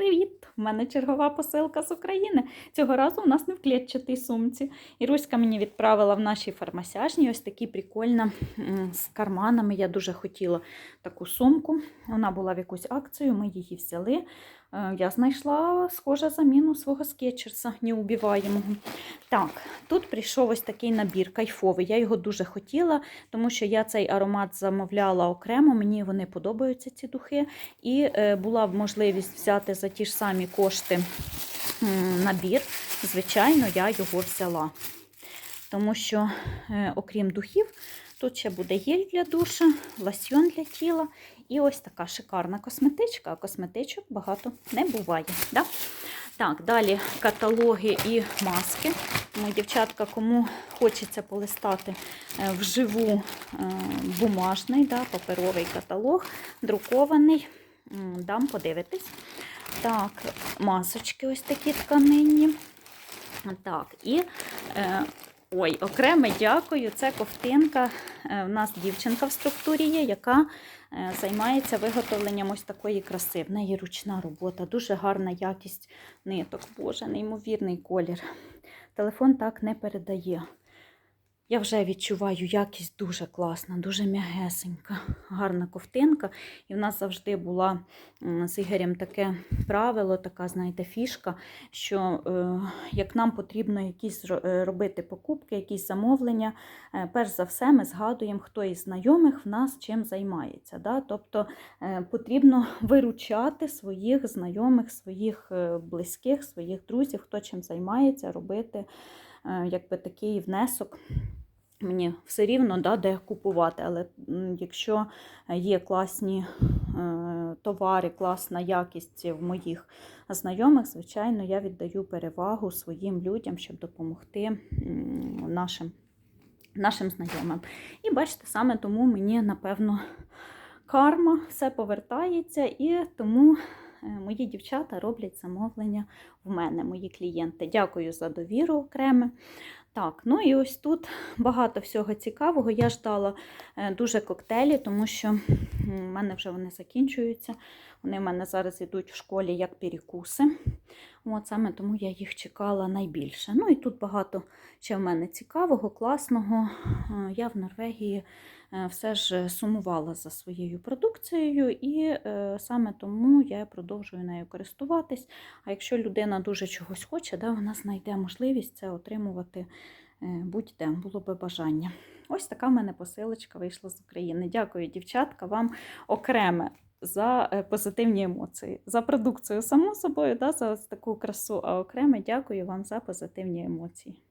привіт! У мене чергова посилка з України. Цього разу у нас не в клетчатій сумці. Іруська мені відправила в нашій фармасяжній ось такі прикольна з карманами. Я дуже хотіла таку сумку. Вона була в якусь акцію, ми її взяли. Е, Я знайшла схоже заміну свого скетчерса неубиваємого. Так, тут прийшов ось такий набір кайфовий. Я його дуже хотіла, тому що я цей аромат замовляла окремо. Мені вони подобаються, ці духи. І е, була б можливість взяти за ті ж самі кошти набір. Звичайно, я його взяла. Тому що, е, окрім духів, тут ще буде гель для душа, лосьйон для тіла і ось така шикарна косметичка. А косметичок багато не буває. Да? Так, далі каталоги і маски. Тому, дівчатка, кому хочеться полистати е, вживу е, бумажний, да, паперовий каталог, друкований, дам подивитись. Так, масочки ось такі тканинні. Так, і е, ой, окреме дякую. Це ковтинка. Е, У нас дівчинка в структурі є, яка е, займається виготовленням ось такої краси. В неї ручна робота, дуже гарна якість ниток. Боже, неймовірний колір. Телефон так не передає. Я вже відчуваю якість дуже класна, дуже м'ягесенька, гарна ковтинка. І в нас завжди була з Ігорем таке правило, така, знаєте, фішка, що е, як нам потрібно якісь е, робити покупки, якісь замовлення, е, перш за все ми згадуємо, хто із знайомих в нас чим займається. Да? Тобто потрібно виручати своїх знайомих, своїх близьких, своїх друзів, хто чим займається, робити якби такий внесок. Мені все рівно, да, де купувати, але якщо є класні е, товари, класна якість в моїх знайомих, звичайно, я віддаю перевагу своїм людям, щоб допомогти нашим, нашим знайомим. І бачите, саме тому мені, напевно, карма все повертається, і тому мої дівчата роблять замовлення в мене, мої клієнти. Дякую за довіру окреме. Так, ну і ось тут багато всього цікавого. Я ждала е, дуже коктейлі, тому що в мене вже вони закінчуються. Вони в мене зараз йдуть в школі як перекуси. От саме тому я їх чекала найбільше. Ну і тут багато ще в мене цікавого, класного. Е, Я в Норвегії е, все ж сумувала за своєю продукцією, і е, саме тому я продовжую нею користуватись. А якщо людина дуже чогось хоче, да, вона знайде можливість це отримувати е, будь-де, було би бажання. Ось така в мене посилочка вийшла з України. Дякую, дівчатка, вам окреме за е, позитивні емоції, за продукцію, само собою, да, за таку красу, а окреме дякую вам за позитивні емоції.